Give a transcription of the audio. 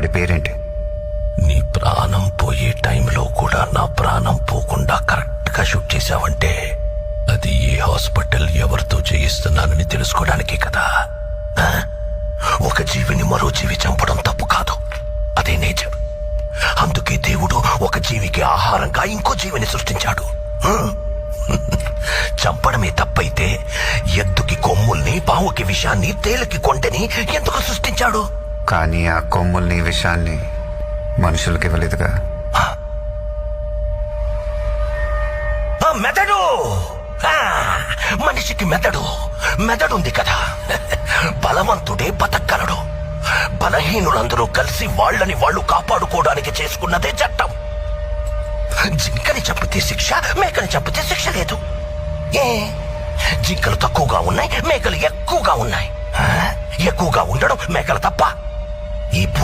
వాడి పేరేంటి? నీ ప్రాణం పోయే టైంలో కూడా నా ప్రాణం పోకుండా కరెక్ట్గా షూట్ చేశావంటే అది ఏ హాస్పిటల్ ఎవరితో చేయిస్తున్నానని తెలుసుకోవడానికి కదా? ఆ? ఒక జీవిని మరో జీవి చంపడం తప్పు కాదు. అదే నేచర్. అందుకే దేవుడు ఒక జీవికి ఆహారంగా ఇంకో జీవిని సృష్టించాడు. చంపడమే తప్పైతే ఎద్దుకి కొమ్ముల్ని పావుకి విషాన్ని తేలికి కొంటని ఎందుకు సృష్టించాడు? కానీ ఆ కొమ్ముల్ని విషయాన్ని మనుషులకి ఇవ్వలేదుగా. ఆ. మెదడు! మనిషికి మెదడు. మెదడుంది కదా. బలవంతుడే బతకగలడు. బలహీనులందరూ కలిసి వాళ్ళని వాళ్ళు కాపాడుకోవడానికి చేసుకున్నదే చట్టం. జింకని చంపితే శిక్ష మేకని చంపితే శిక్ష లేదు. ఏ? జింకలు తక్కువగా ఉన్నాయి మేకలు ఎక్కువగా ఉన్నాయి. ఎక్కువగా ఉండడం మేకలు తప్ప 이 봄.